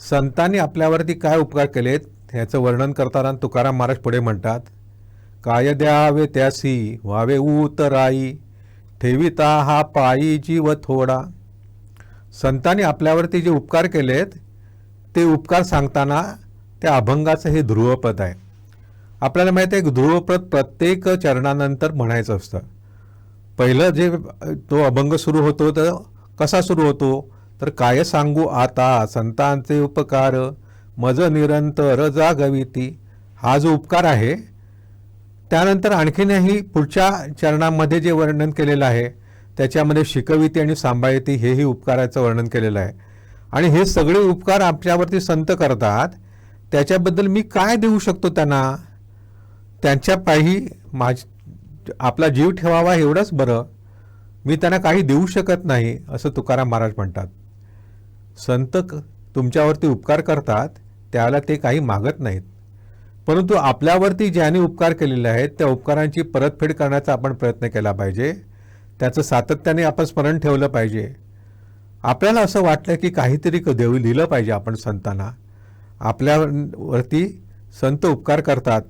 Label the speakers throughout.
Speaker 1: संतांनी आपल्यावरती काय उपकार केलेत ह्याचं वर्णन करताना तुकाराम महाराज पुढे म्हणतात काय द्यावे त्यासी व्हावे उतराई ठेविता हा पायी जीव थोडा. संतांनी आपल्यावरती जे उपकार केलेत ते उपकार सांगताना त्या अभंगाचं हे ध्रुवपद आहे. आपल्याला माहिती आहे ध्रुवपद प्रत्येक चरणानंतर म्हणायचं असतं. पहिलं जे तो अभंग सुरू होतो तर कसा सुरू होतो? तर काय सांगू आता संतांचे उपकार? मज निरंतर जागविती. हा जो उपकार आहे. त्यानंतर आणखीनही पुढच्या चरणामध्ये जे वर्णन केलेलं आहे त्याच्यामध्ये शिकविती आणि सांभाळती हेही उपकाराचं वर्णन केलेलं आहे. आणि हे सगळे उपकार आमच्यावरती संत करतात. त्याच्याबद्दल मी काय देऊ शकतो त्यांना? त्यांच्या पायी माझ आपला जीव ठेवावा एवढंच बरं. मी त्यांना काही देऊ शकत नाही असं तुकाराम महाराज म्हणतात. संत तुमच्यावरती उपकार करतात त्याला ते काही मागत नाहीत. परंतु आपल्यावरती ज्याने उपकार केलेले आहेत त्या उपकारांची परतफेड करण्याचा आपण प्रयत्न केला पाहिजे. त्याचं सातत्याने आपण स्मरण ठेवलं पाहिजे. आपल्याला असं वाटलं की काहीतरी क- देऊ लिहिलं पाहिजे आपण संतांना. आपल्यावरती संत उपकार करतात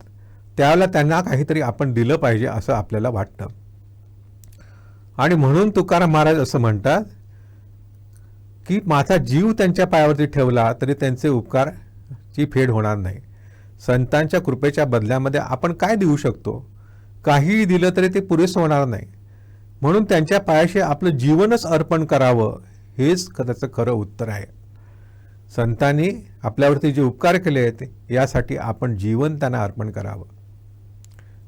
Speaker 1: त्यावेळेला त्यांना काहीतरी आपण दिलं पाहिजे असं आपल्याला वाटतं. आणि म्हणून तुकाराम महाराज असं म्हणतात की माझा जीव त्यांच्या पायावरती ठेवला तरी त्यांचे उपकारची फेड होणार नाही. संतांच्या कृपेच्या बदल्यामध्ये आपण काय देऊ शकतो? काहीही दिलं तरी ते पुरेसं होणार नाही. म्हणून त्यांच्या पायाशी आपलं जीवनच अर्पण करावं हेच त्याचं खरं उत्तर आहे. संतांनी आपल्यावरती जे उपकार केले आहेत यासाठी आपण जीवन त्यांना अर्पण करावं.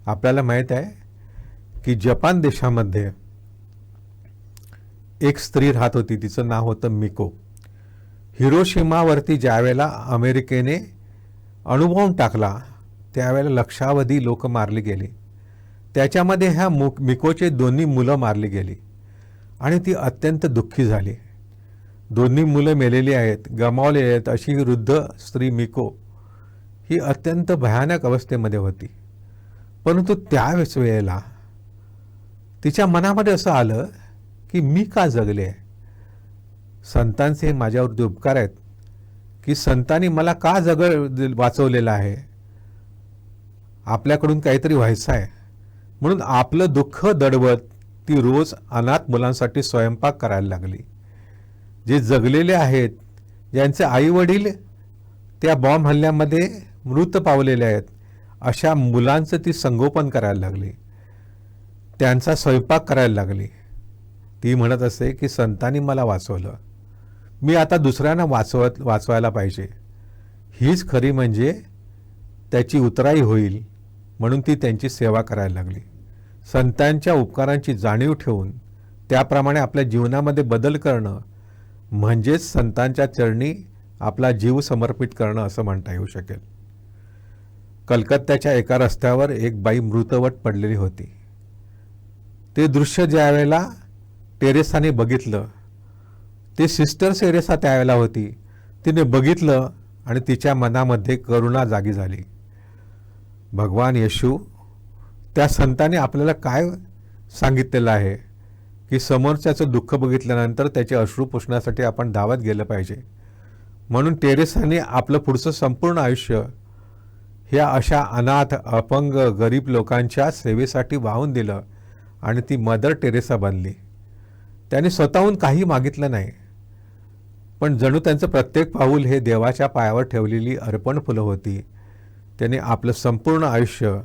Speaker 1: आपल्याला माहीत आहे की जपान देशामध्ये एक स्त्री राहत होती तिचं नाव होतं मिको. हिरोशिमावरती ज्यावेळेला अमेरिकेने अणुबॉम्ब टाकला त्यावेळेला लक्षावधी लोक मारली गेली. त्याच्यामध्ये ह्या मु मिकोचे दोन्ही मुलं मारली गेली आणि ती अत्यंत दुःखी झाली. दोन्ही मुलं मेलेली आहेत गमावलेली आहेत अशी वृद्ध स्त्री मिको ही अत्यंत भयानक अवस्थेमध्ये होती. परंतु त्यावेळेस वेळेला तिच्या मनामध्ये असं आलं की मी का जगले आहे? संतांचे माझ्यावरती उपकार आहेत. की संतांनी मला का जग वाचवलेलं आहे? आपल्याकडून काहीतरी व्हायचं आहे. म्हणून आपलं दुःख दडवत ती रोज अनाथ मुलांसाठी स्वयंपाक करायला लागली. जे जगलेले आहेत ज्यांचे आईवडील त्या बॉम्ब हल्ल्यामध्ये मृत पावलेले आहेत अशा मुलांचं ती संगोपन करायला लागली. त्यांचा स्वयंपाक करायला लागली. ती म्हणत असते की संतांनी मला वाचवलं. मी आता दुसऱ्यांना वाचवत वाचवायला पाहिजे. हीच खरी म्हणजे त्याची उतराई होईल म्हणून ती त्यांची सेवा करायला लागली. संतांच्या उपकारांची जाणीव ठेवून त्याप्रमाणे आपल्या जीवनामध्ये बदल करणं म्हणजेच संतांच्या चरणी आपला जीव समर्पित करणं असं म्हणता येऊ शकेल. कलकत्त्याच्या एका रस्त्यावर एक बाई मृतवट पडलेली होती. ते दृश्य ज्यावेळेला टेरेसाने बघितलं. ती सिस्टर सेरेसा त्यावेळेला होती. तिने बघितलं आणि तिच्या मनामध्ये करुणा जागी झाली. भगवान येशू त्या संताने आपल्याला काय सांगितलेलं आहे? की समोरच्याचं दुःख बघितल्यानंतर त्याचे अश्रू पुसण्यासाठी आपण धावत गेलं पाहिजे. म्हणून टेरेसाने आपलं पुढचं संपूर्ण आयुष्य ह्या अशा अनाथ अपंग गरीब लोकांच्या सेवेसाठी वाहून दिलं आणि ती मदर टेरेसा बनली. त्याने स्वतःहून काही मागितलं नाही. पण जणू त्यांचं प्रत्येक पाऊल हे देवाच्या पायावर ठेवलेली अर्पण फुलं होती. त्याने आपलं संपूर्ण आयुष्य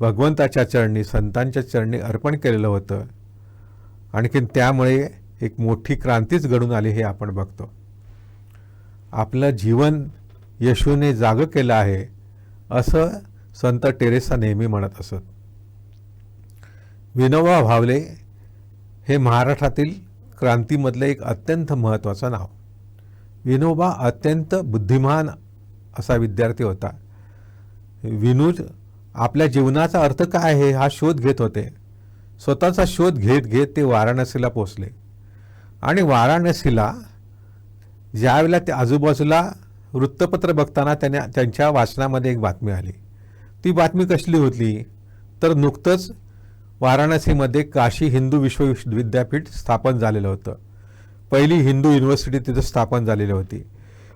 Speaker 1: भगवंताच्या चरणी संतांच्या चरणी अर्पण केलेलं होतं. आणखीन त्यामुळे एक मोठी क्रांतीच घडून आली हे आपण बघतो. आपलं जीवन येशूने जागं केलं आहे असं संत टेरेसा नेहमी म्हणत असत. विनोबा भावले हे महाराष्ट्रातील क्रांतीमधलं एक अत्यंत महत्त्वाचं नाव. विनोबा अत्यंत बुद्धिमान असा विद्यार्थी होता. विनूज आपल्या जीवनाचा अर्थ काय आहे हा शोध घेत होते. स्वतःचा शोध घेत घेत ते वाराणसीला पोचले आणि वाराणसीला ज्यावेळेला ते आजूबाजूला वृत्तपत्र बघताना त्यांना त्यांच्या वाचनामध्ये एक बातमी आली. ती बातमी कसली होती? तर नुकतंच वाराणसीमध्ये काशी हिंदू विश्व विद्यापीठ स्थापन झालेलं होतं. पहिली हिंदू युनिव्हर्सिटी तिथं स्थापन झालेली होती.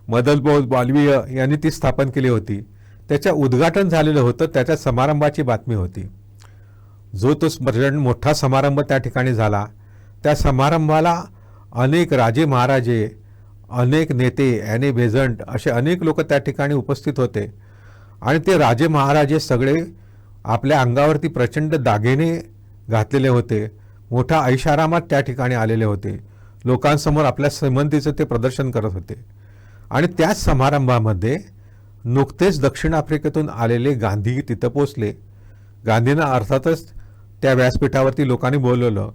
Speaker 1: मदलबोध बालवीय यांनी ती स्थापन केली होती. त्याच्या उद्घाटन झालेलं होतं त्याच्या समारंभाची बातमी होती. जो तो प्रचंड मोठा समारंभ त्या ठिकाणी झाला. त्या समारंभाला अनेक राजे महाराजे अनेक नेते ॲने बेझंट असे अनेक लोक त्या ठिकाणी उपस्थित होते. आणि ते राजे महाराजे सगळे आपल्या अंगावरती प्रचंड दागिने घातलेले होते. मोठा ऐशारामात त्या ठिकाणी आलेले होते. लोकांसमोर आपल्या श्रीमंतीचं ते प्रदर्शन करत होते. आणि त्याच समारंभामध्ये नुकतेच दक्षिण आफ्रिकेतून आलेले गांधी तिथं पोचले गांधींना अर्थातच त्या व्यासपीठावरती लोकांनी बोलवलं.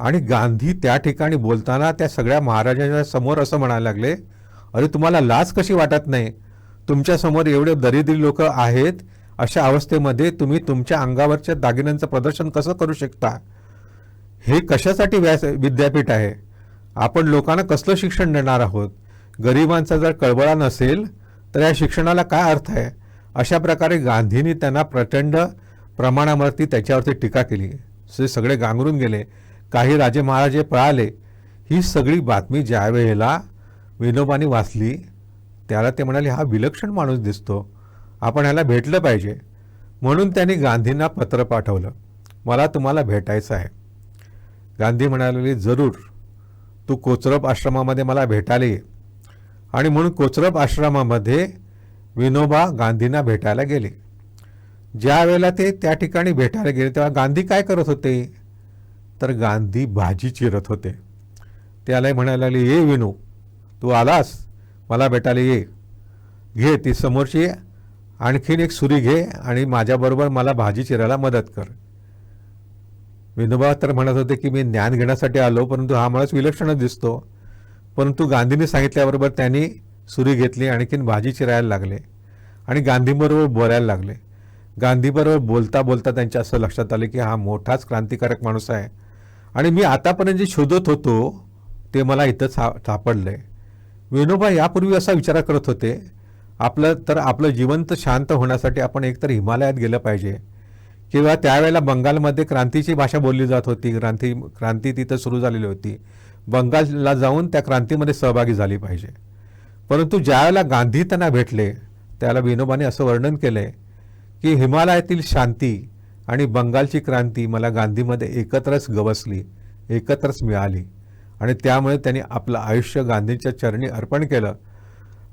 Speaker 1: आणि गांधी त्या ठिकाणी बोलताना त्या सगळ्या महाराजांच्या समोर असं म्हणायला लागले अरे तुम्हाला लाज कशी वाटत नाही? तुमच्यासमोर एवढे दरिद्री लोक आहेत अशा अवस्थेमध्ये तुम्ही तुमच्या अंगावरच्या दागिन्यांचं प्रदर्शन कसं करू शकता? हे कशासाठी व्यास विद्यापीठ आहे? आपण लोकांना कसलं शिक्षण देणार आहोत? गरिबांचा जर कळबळा नसेल तर या शिक्षणाला काय अर्थ आहे? अशा प्रकारे गांधींनी त्यांना प्रचंड प्रमाणावरती त्याच्यावरती टीका केली. ते सगळे गांगरून गेले. काही राजे महाराजे पळाले. ही सगळी बातमी ज्या वेळेला विनोबाने वाचली त्याला ते म्हणाले हा विलक्षण माणूस दिसतो. आपण ह्याला भेटलं पाहिजे. म्हणून त्यांनी गांधींना पत्र पाठवलं. मला तुम्हाला भेटायचं आहे. गांधी म्हणाले जरूर. तू कोचरप आश्रमामध्ये मला भेटायला ये आणि म्हणून कोचरप आश्रमामध्ये विनोबा गांधींना भेटायला गेले. ज्या वेळेला ते त्या ठिकाणी भेटायला गेले तेव्हा गांधी काय करत होते? तर गांधी भाजी चिरत होते. त्यालाही म्हणायला लागले ये विनू तू आलास? मला भेटायला ये. घे ती समोरची आणखीन एक सुरी घे आणि माझ्याबरोबर मला भाजी चिरायला मदत कर. विनोबा तर म्हणत होते की मी ज्ञान घेण्यासाठी आलो परंतु हा माणूस विलक्षणच दिसतो. परंतु गांधींनी सांगितल्याबरोबर त्यांनी सुरी घेतली आणखीन भाजी चिरायला लागले आणि गांधींबरोबर बोलायला लागले. गांधीबरोबर बोलता बोलता त्यांच्या असं लक्षात आलं की हा मोठाच क्रांतिकारक माणूस आहे. आणि मी आतापर्यंत जे शोधत होतो ते मला इथं सा आहे विनोबा यापूर्वी असा विचार करत होते आपलं तर आपलं जीवन तर शांत होण्यासाठी आपण एकतर हिमालयात गेलं पाहिजे. किंवा त्यावेळेला बंगालमध्ये क्रांतीची भाषा बोलली जात होती. क्रांती क्रांती तिथं सुरू झालेली होती. बंगालला जाऊन त्या क्रांतीमध्ये सहभागी झाली पाहिजे. परंतु ज्यावेळेला गांधी त्यांना भेटले त्याला विनोबाने असं वर्णन केलंय की हिमालयातील शांती आणि बंगालची क्रांती मला गांधीमध्ये एकत्रच गवसली एकत्रच मिळाली. आणि त्यामुळे त्यांनी आपलं आयुष्य गांधींच्या चरणी अर्पण केलं.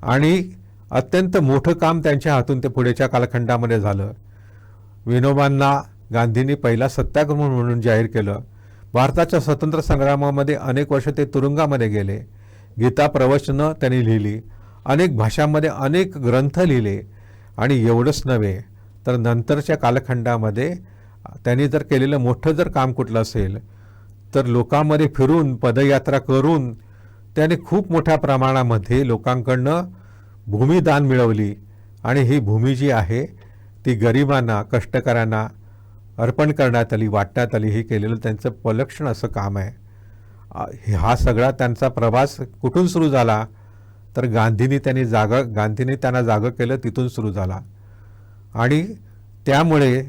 Speaker 1: आणि अत्यंत मोठं काम त्यांच्या हातून ते पुढेच्या कालखंडामध्ये झालं. विनोबांना गांधींनी पहिला सत्याग्रह म्हणून जाहीर केलं. भारताच्या स्वतंत्र संग्रामामध्ये अनेक वर्ष ते तुरुंगामध्ये गेले. गीता प्रवचनं त्यांनी लिहिली. अनेक भाषांमध्ये अनेक ग्रंथ लिहिले. आणि एवढंच नव्हे तर नंतरच्या कालखंडामध्ये त्यांनी जर केलेलं मोठं जर काम कुठलं असेल तर लोकांमध्ये फिरून पदयात्रा करून त्याने खूप मोठ्या प्रमाणामध्ये लोकांकडनं भूमिदान मिळवली आणि ही भूमी जी आहे ती गरिबांना कष्टकऱ्यांना अर्पण करण्यात आली वाटण्यात आली हे केलेलं त्यांचं पलक्षण असं काम आहे. हा सगळा त्यांचा प्रवास कुठून सुरू झाला? तर गांधींनी त्यांनी जागा गांधींनी त्यांना जागं केलं तिथून सुरू झाला. आणि त्यामुळे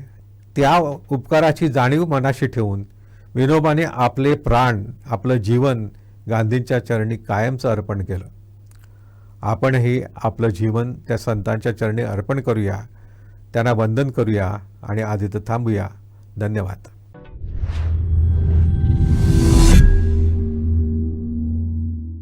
Speaker 1: त्या उपकाराची जाणीव मनाशी ठेवून विनोबाने आपले प्राण आपलं जीवन गांधींच्या चरणी कायमचं अर्पण केलं. आपणही आपलं जीवन त्या संतांच्या चरणी अर्पण करूया त्यांना वंदन करूया आणि आधी तर थांबूया. धन्यवाद.